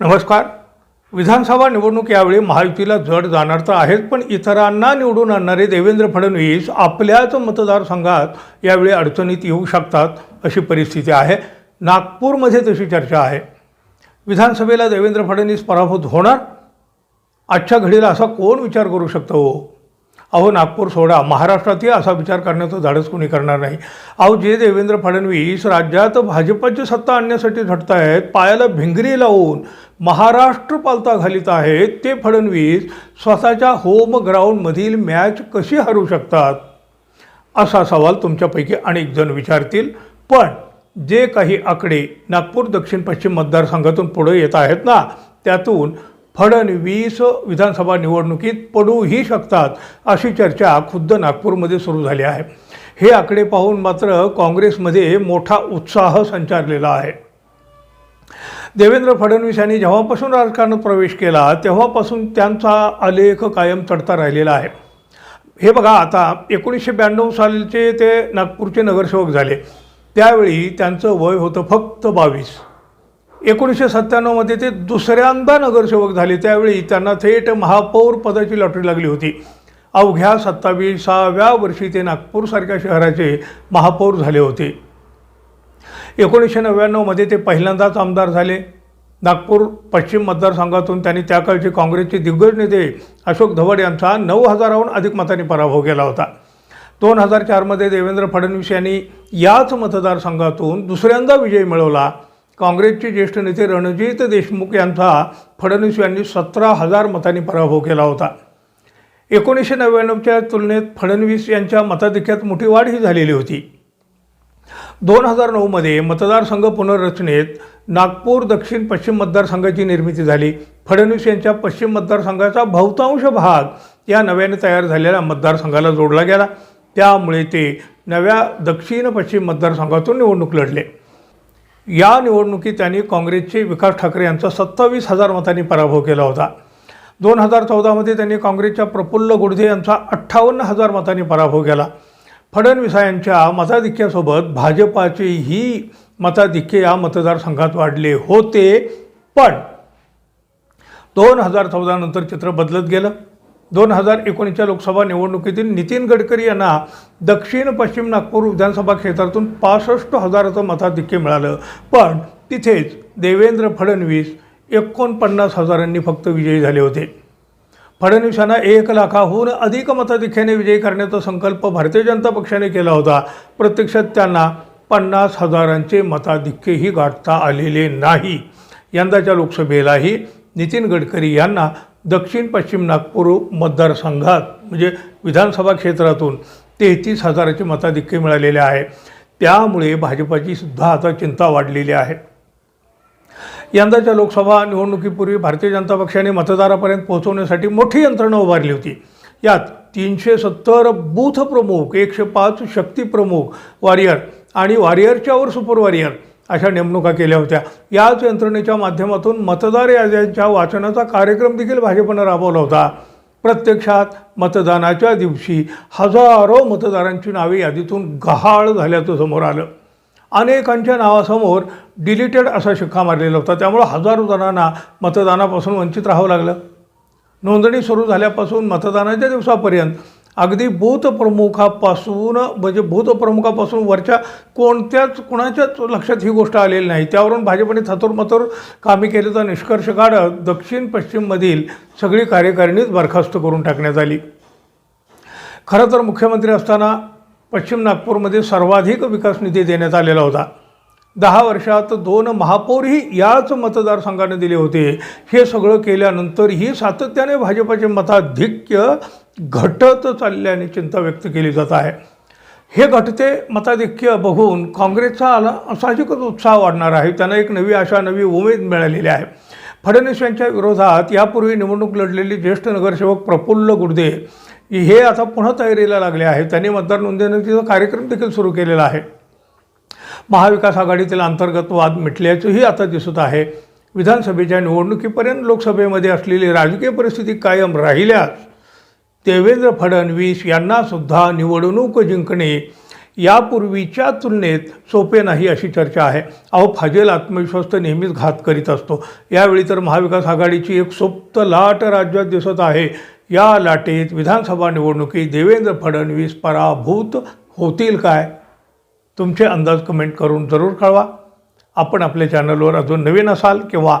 नमस्कार. विधानसभा निवडणूक यावेळी महायुतीला जड जाणार तर आहेत पण इतरांना निवडून आणणारे देवेंद्र फडणवीस आपल्याच मतदारसंघात यावेळी अडचणीत येऊ शकतात अशी परिस्थिती आहे. नागपूरमध्ये तशी चर्चा आहे. विधानसभेला देवेंद्र फडणवीस पराभूत होणार? आजच्या घडीला असा कोण विचार करू शकतो? हो अहो नागपूर सोडा. महाराष्ट्रातही असा विचार करण्याचं धाडस कोणी करणार नाही. अहो जे देवेंद्र फडणवीस राज्यात भाजपची सत्ता आणण्यासाठी झटत आहेत पायाला भिंगरी लावून महाराष्ट्र पालता घालीत आहेत ते फडणवीस स्वतःच्या होम ग्राउंडमधील मॅच कशी हरू शकतात? असा सवाल तुमच्यापैकी अनेक जण विचारतील. पण जे काही आकडे नागपूर दक्षिण पश्चिम मतदारसंघातून पुढे येत आहेत ना त्यातून फडणवीस विधानसभा निवडणुकीत पडूही शकतात अशी चर्चा खुद्द नागपूरमध्ये सुरू झाली आहे. हे आकडे पाहून मात्र काँग्रेसमध्ये मोठा उत्साह संचारलेला आहे. देवेंद्र फडणवीस यांनी जेव्हापासून राजकारणात प्रवेश केला तेव्हापासून त्यांचा आलेख कायम चढता राहिलेला आहे. हे बघा आता एकोणीसशे ब्याण्णव सालचे ते नागपूरचे नगरसेवक झाले. त्यावेळी त्यांचं वय होतं फक्त बावीस. एकोणीसशे सत्त्याण्णवमध्ये ते दुसऱ्यांदा नगरसेवक झाले. त्यावेळी त्यांना थेट महापौर पदाची लॉटरी लागली होती. अवघ्या सत्तावीसाव्या वर्षी ते नागपूरसारख्या शहराचे महापौर झाले होते. एकोणीसशे नव्याण्णवमध्ये ते पहिल्यांदाच आमदार झाले. नागपूर पश्चिम मतदारसंघातून त्यांनी त्या काळचे काँग्रेसचे दिग्गज नेते अशोक धवड यांचा नऊ हजाराहून अधिक मतांनी पराभव केला होता. दोन हजार चारमध्ये देवेंद्र फडणवीस यांनी याच मतदारसंघातून दुसऱ्यांदा विजय मिळवला. काँग्रेसचे ज्येष्ठ नेते रणजित देशमुख यांचा फडणवीस यांनी सतरा हजार मतांनी पराभव केला होता. एकोणीसशे नव्याण्णवच्या तुलनेत फडणवीस यांच्या मताधिक्यात मोठी वाढ ही झालेली होती. दोन हजार नऊमध्ये मतदारसंघ पुनर्रचनेत नागपूर दक्षिण पश्चिम मतदारसंघाची निर्मिती झाली. फडणवीस यांच्या पश्चिम मतदारसंघाचा बहुतांश भाग या नव्याने तयार झालेल्या मतदारसंघाला जोडला गेला. त्यामुळे ते नव्या दक्षिण पश्चिम मतदारसंघातून निवडणूक लढले. या निवडणुकीत त्यांनी काँग्रेसचे विकास ठाकरे यांचा सत्तावीस हजार मतांनी पराभव केला होता. दोन हजार चौदामध्ये त्यांनी काँग्रेसच्या प्रफुल्ल गुडधे यांचा अठ्ठावन्न हजार मतांनी पराभव केला. फडणवीसा यांच्या मताधिक्यासोबत भाजपाचेही मताधिक्य या मतदारसंघात वाढले होते पण दोन हजार चौदानंतर चित्र बदलत गेलं. दोन हजार एकोणीसच्या लोकसभा निवडणुकीतील नितीन गडकरी यांना दक्षिण पश्चिम नागपूर विधानसभा क्षेत्रातून पासष्ट हजाराचं मताधिक्य मिळालं. पण तिथेच देवेंद्र फडणवीस एकोणपन्नास हजारांनी फक्त विजयी झाले होते. फडणवीसांना एक लाखाहून अधिक मताधिक्याने विजयी करण्याचा संकल्प भारतीय जनता पक्षाने केला होता. प्रत्यक्षात त्यांना पन्नास हजारांचे मताधिक्यही गाठता आलेले नाही. यंदाच्या लोकसभेलाही नितीन गडकरी यांना दक्षिण पश्चिम नागपूर मतदारसंघात म्हणजे विधानसभा क्षेत्रातून तेहतीस हजाराचे मताधिक्य मिळालेले आहे. त्यामुळे भाजपाची सुद्धा आता चिंता वाढलेली आहे. यंदाच्या लोकसभा निवडणुकीपूर्वी भारतीय जनता पक्षाने मतदारापर्यंत पोहोचवण्यासाठी मोठी यंत्रणा उभारली होती. यात तीनशे सत्तर बूथ प्रमुख एकशे पाच शक्ती प्रमुख वॉरियर आणि वॉरियरच्यावर सुपर वॉरियर अशा नेमणुका केल्या होत्या. याच यंत्रणेच्या माध्यमातून मतदार याद्यांच्या वाचनाचा कार्यक्रम देखील भाजपनं राबवला होता. प्रत्यक्षात मतदानाच्या दिवशी हजारो मतदारांची नावे यादीतून गहाळ झाल्याचं समोर आलं. अनेकांच्या नावासमोर डिलीटेड असा शिक्का मारलेला होता. त्यामुळं हजारो जणांना मतदानापासून वंचित राहावं लागलं. नोंदणी सुरू झाल्यापासून मतदानाच्या दिवसापर्यंत अगदी भूतप्रमुखापासून म्हणजे भूतप्रमुखापासून वरच्या कोणत्याच कुणाच्याच लक्षात ही गोष्ट आलेली नाही. त्यावरून भाजपने थतोरमथोर कामे केल्याचा निष्कर्ष काढत दक्षिण पश्चिममधील सगळी कार्यकारिणीच बरखास्त करून टाकण्यात आली. खरं तर मुख्यमंत्री असताना पश्चिम नागपूरमध्ये सर्वाधिक विकास निधी देण्यात आलेला होता. दहा वर्षात दोन महापौरही याच मतदारसंघाने दिले होते. हे सगळं केल्यानंतरही सातत्याने भाजपाचे मताधिक्य घटत चालल्याने चिंता व्यक्त केली जात आहे. हे घटते मताधिक्य बघून काँग्रेसचा आला साहजिकच उत्साह वाढणार आहे. त्यांना एक नवी आशा नवी उमेद मिळालेली आहे. फडणवीस यांच्या विरोधात यापूर्वी निवडणूक लढलेले ज्येष्ठ नगरसेवक प्रफुल्ल गुर्दे हे आता पुन्हा तयारीला लागले आहेत. त्यांनी मतदार नोंदणीचा कार्यक्रम देखील सुरू केलेला आहे. महाविकास आघाडीतील अंतर्गत वाद मिटल्याचंही आता दिसत आहे. विधानसभेच्या निवडणुकीपर्यंत लोकसभेमध्ये असलेली राजकीय परिस्थिती कायम राहिल्यास देवेंद्र फडणवीस यांनासुद्धा निवडणूक जिंकणे यापूर्वीच्या तुलनेत सोपे नाही अशी चर्चा आहे. अहो फाजेल आत्मविश्वास तर नेहमीच घात करीत असतो. यावेळी तर महाविकास आघाडीची एक सुप्त लाट राज्यात दिसत आहे. या लाटेत विधानसभा निवडणुकीत देवेंद्र फडणवीस पराभूत होतील काय? तुमचे अंदाज कमेंट करून जरूर कळवा. आपण आपल्या चॅनलवर अजून नवीन असाल किंवा